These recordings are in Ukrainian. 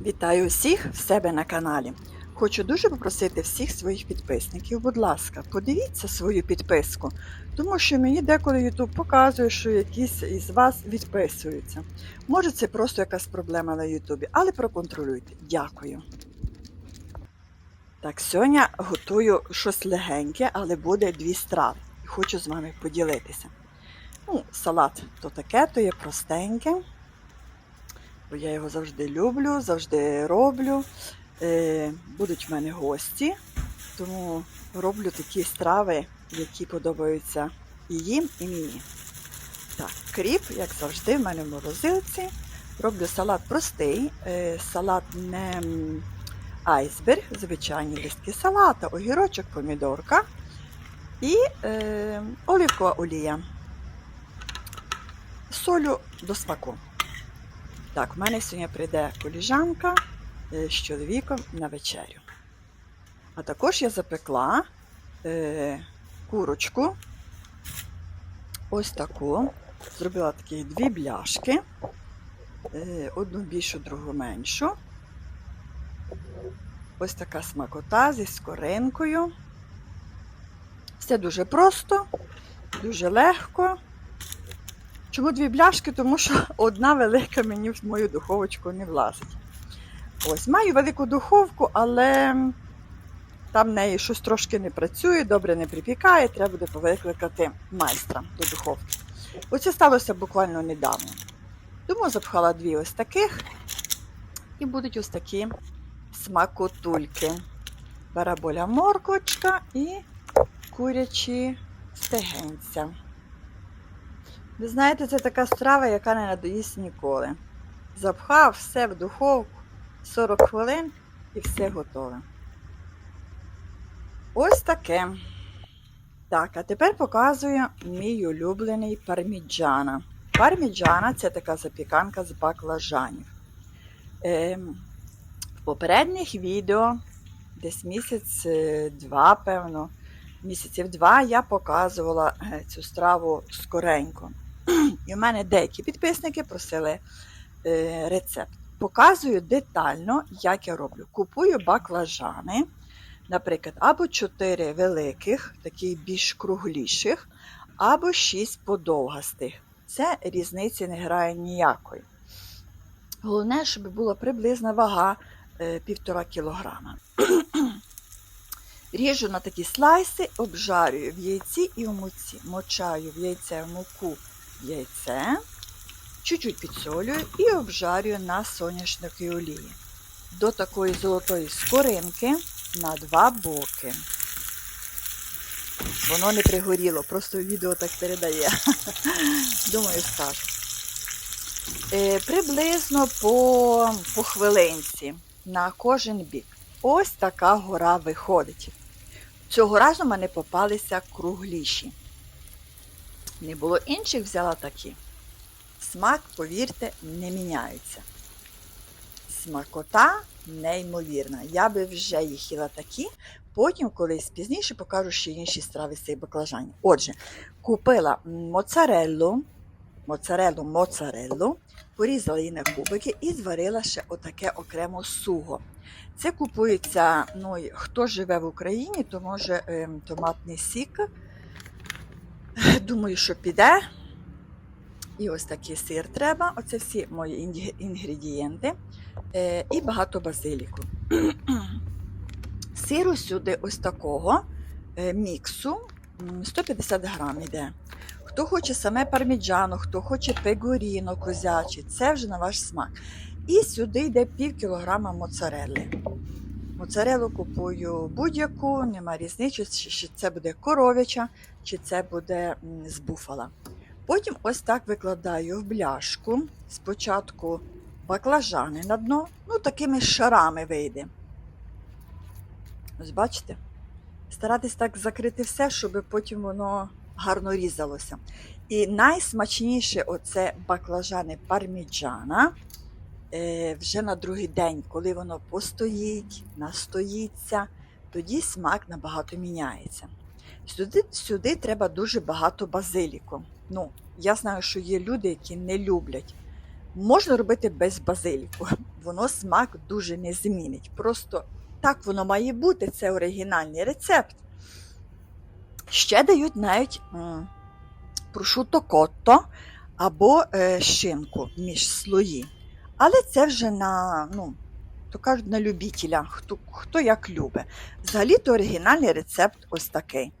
Вітаю усіх в себе на каналі. Хочу дуже попросити всіх своїх підписників, будь ласка, подивіться свою підписку, тому що мені деколи YouTube показує, що якісь із вас відписуються. Може, це просто якась проблема на YouTube, але проконтролюйте. Дякую. Так, сьогодні готую щось легеньке, але буде дві страви. Хочу з вами поділитися. Ну, салат то таке, то є простеньке я його завжди люблю, завжди роблю. Е, будуть в мене гості, тому роблю такі страви, які подобаються і їм, і мені. Так, кріп, як завжди, в мене в морозилці. Роблю салат простий, е, салат не айсберг, звичайні листки салата, огірочок, помідорка і е, оливкова олія. Солю до смаку. Так, в мене сьогодні прийде коліжанка е, з чоловіком на вечерю. А також я запекла е, курочку. Ось таку. Зробила такі дві бляшки. Е, одну більшу, другу меншу. Ось така смакота зі скоринкою. Все дуже просто, дуже легко. Чому дві бляшки? Тому що одна велика мені в мою духовочку не влазить. Ось, маю велику духовку, але там в неї щось трошки не працює, добре не припікає, треба буде повикликати майстра до духовки. Оце сталося буквально недавно. Тому запхала дві ось таких. І будуть ось такі смакотульки. Бараболя морквочка і курячі стегенця. Ви знаєте, це така страва, яка не надоїсть ніколи. Запхав все в духовку 40 хвилин і все готове. Ось таке. Так, а тепер показую мій улюблений парміджана. Парміджана це така запіканка з баклажанів. Ем, в попередніх відео, десь місяць-два, певно, місяців два я показувала е, цю страву скоренько. І в мене деякі підписники просили е, рецепт. Показую детально, як я роблю. Купую баклажани, наприклад, або 4 великих, таких більш кругліших, або 6 подовгастих. Це різниці не грає ніякої. Головне, щоб була приблизна вага е, 1,5 кілограма. Ріжу на такі слайси, обжарюю в яйці і в муці. Мочаю в яйце в муку яйце, чуть-чуть підсолюю і обжарюю на соняшниковій олії. До такої золотої скоринки на два боки. Воно не пригоріло, просто відео так передає. Думаю, скажу. Е, приблизно по, по хвилинці на кожен бік. Ось така гора виходить. Цього разу в мене попалися кругліші. Не було інших, взяла такі. Смак, повірте, не міняється. Смакота неймовірна. Я би вже їх їла такі, потім колись пізніше покажу ще інші страви з цих баклажанів. Отже, купила моцареллу, моцареллу, моцареллу, порізала її на кубики і зварила ще отаке окремо суго. Це купується, ну, хто живе в Україні, то може ем, томатний сік. Думаю, що піде. І ось такий сир треба. Оце всі мої інгредієнти. Е, і багато базиліку. Сиру сюди ось такого е, міксу 150 грам іде. Хто хоче саме парміджано, хто хоче пегоріно козяче, це вже на ваш смак. І сюди йде пів кілограма моцарелли. Моцарелу купую будь-яку, нема різниці, чи це буде коров'яча, чи це буде з буфала. Потім ось так викладаю в бляшку. Спочатку баклажани на дно, ну такими шарами вийде. Ось бачите? Старатись так закрити все, щоб потім воно гарно різалося. І найсмачніше оце баклажани парміджана вже на другий день, коли воно постоїть, настоїться, тоді смак набагато міняється. Сюди, сюди треба дуже багато базиліку. Ну, я знаю, що є люди, які не люблять Можна робити без базиліку. Воно смак дуже не змінить. Просто так воно має бути, це оригінальний рецепт. Ще дають навіть прошуто котто або е, шинку між слої. Але це вже на, ну, то кажуть, на любителя, хто, хто як любить. Взагалі-то оригінальний рецепт ось такий.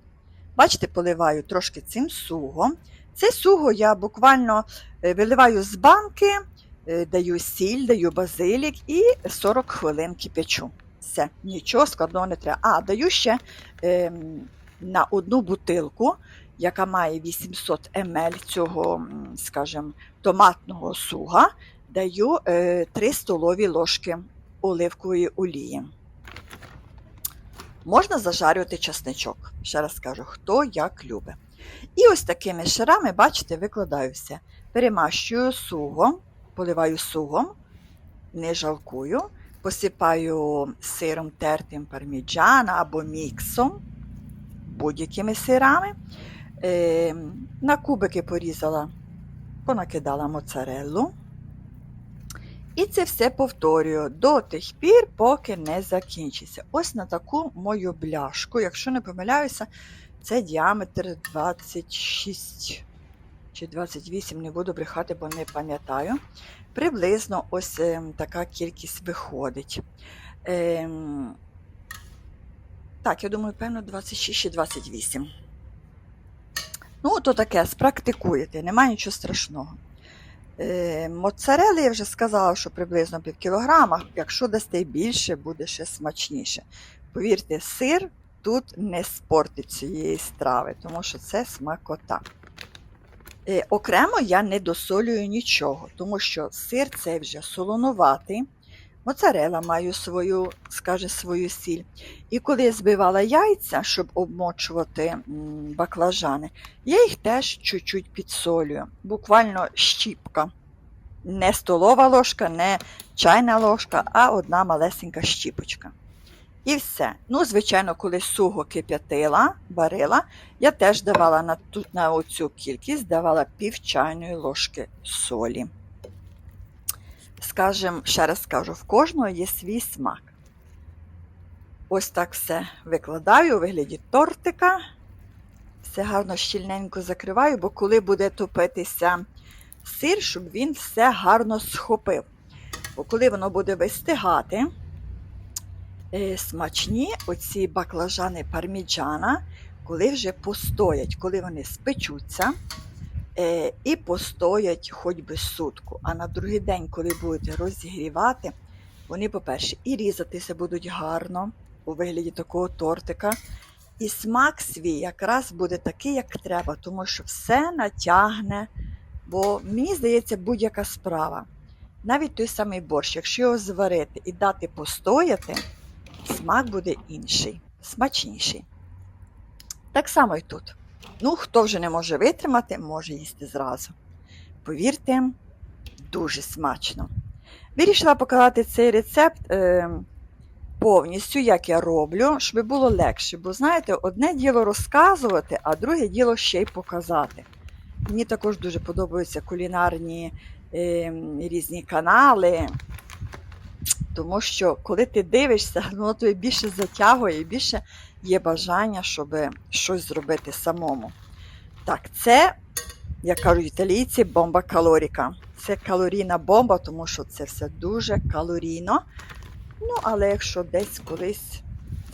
Бачите, поливаю трошки цим сугом. Це суго я буквально е, виливаю з банки, е, даю сіль, даю базилік і 40 хвилин кипячу. Все, нічого складного не треба. А, даю ще ем, на одну бутилку, яка має 800 мл цього, скажімо, томатного суга, даю е, 3 столові ложки оливкової олії. Можна зажарювати часничок. Ще раз кажу, хто як любить. І ось такими шарами, бачите, викладаю все. Перемащую сугом, поливаю сугом, не жалкую, посипаю сиром тертим парміджана або міксом, будь-якими сирами. Е, на кубики порізала, понакидала моцареллу. І це все повторюю до тих пір, поки не закінчиться. Ось на таку мою бляшку, якщо не помиляюся, це діаметр 26 чи 28, не буду брехати, бо не пам'ятаю. Приблизно ось ем, така кількість виходить. Ем, так, я думаю, певно, 26 чи 28. Ну, то таке, спрактикуєте, немає нічого страшного. Е, моцарели я вже сказала, що приблизно пів кілограма. Якщо дасте більше, буде ще смачніше. Повірте, сир тут не спортить цієї страви, тому що це смакота. Е, окремо я не досолюю нічого, тому що сир цей вже солонуватий. Моцарела маю свою, скаже, свою сіль. І коли я збивала яйця, щоб обмочувати баклажани, я їх теж чуть-чуть підсолюю. Буквально щіпка. Не столова ложка, не чайна ложка, а одна малесенька щіпочка. І все. Ну, звичайно, коли суго кип'ятила, варила, я теж давала на, на оцю кількість давала пів чайної ложки солі. Скажем, ще раз скажу, в кожного є свій смак. Ось так все викладаю у вигляді тортика. Все гарно щільненько закриваю, бо коли буде топитися сир, щоб він все гарно схопив. Бо коли воно буде вистигати, е, смачні оці баклажани парміджана, коли вже постоять, коли вони спечуться і постоять хоч би сутку. А на другий день, коли будете розігрівати, вони, по-перше, і різатися будуть гарно у вигляді такого тортика. І смак свій якраз буде такий, як треба, тому що все натягне. Бо мені здається, будь-яка справа, навіть той самий борщ, якщо його зварити і дати постояти, смак буде інший, смачніший. Так само і тут. Ну, хто вже не може витримати, може їсти зразу. Повірте, дуже смачно. Вирішила показати цей рецепт е, повністю, як я роблю, щоб було легше. Бо, знаєте, одне діло розказувати, а друге діло ще й показати. Мені також дуже подобаються кулінарні е, різні канали, тому що коли ти дивишся, воно тобі більше затягує і більше є бажання, щоб щось зробити самому. Так, це, як кажуть італійці, бомба калоріка. Це калорійна бомба, тому що це все дуже калорійно. Ну, але якщо десь колись,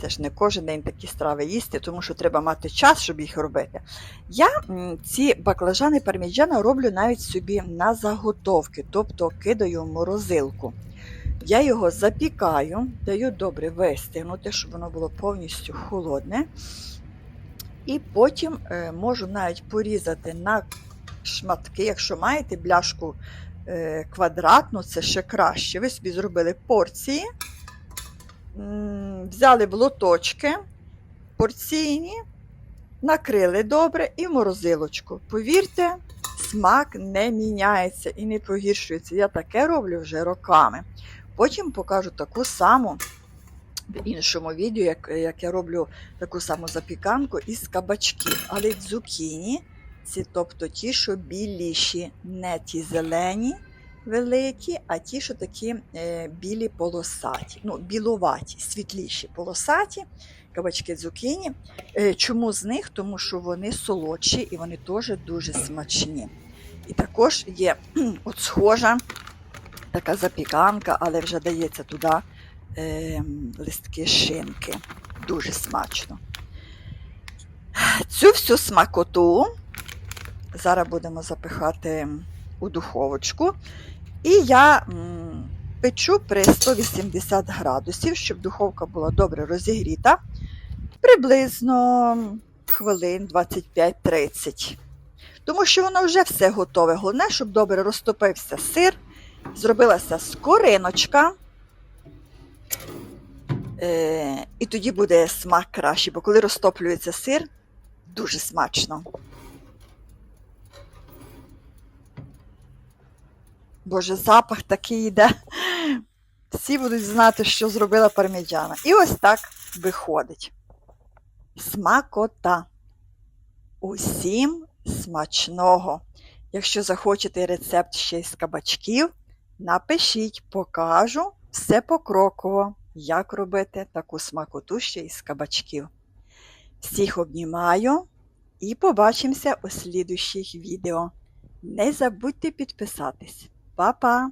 це ж не кожен день такі страви їсти, тому що треба мати час, щоб їх робити. Я ці баклажани парміджана роблю навіть собі на заготовки, тобто кидаю в морозилку. Я його запікаю, даю добре вистигнути, щоб воно було повністю холодне. І потім е, можу навіть порізати на шматки, якщо маєте бляшку е, квадратну, це ще краще. Ви собі зробили порції, взяли в лоточки порційні, накрили добре і в морозилочку. Повірте, смак не міняється і не погіршується. Я таке роблю вже роками. Потім покажу таку саму в іншому відео, як, як я роблю таку саму запіканку із кабачків, але цукіні, ці, тобто ті, що біліші, не ті зелені, великі, а ті, що такі е, білі полосаті, ну, білуваті, світліші полосаті, кабачки цукіні. Е, чому з них? Тому що вони солодші і вони теж дуже смачні. І також є от схожа така запіканка, але вже дається туди е, листки шинки. Дуже смачно. Цю всю смакоту зараз будемо запихати у духовочку. І я м, печу при 180 градусів, щоб духовка була добре розігріта. Приблизно хвилин 25-30. Тому що воно вже все готове. Головне, щоб добре розтопився сир, зробилася скориночка. Е, і тоді буде смак кращий, бо коли розтоплюється сир, дуже смачно. Боже, запах такий йде. Всі будуть знати, що зробила парміджана. І ось так виходить. Смакота. Усім смачного. Якщо захочете рецепт ще з кабачків, напишіть, покажу все покроково, як робити таку смакоту ще із кабачків. Всіх обнімаю і побачимося у слідущих відео. Не забудьте підписатись. Па-па!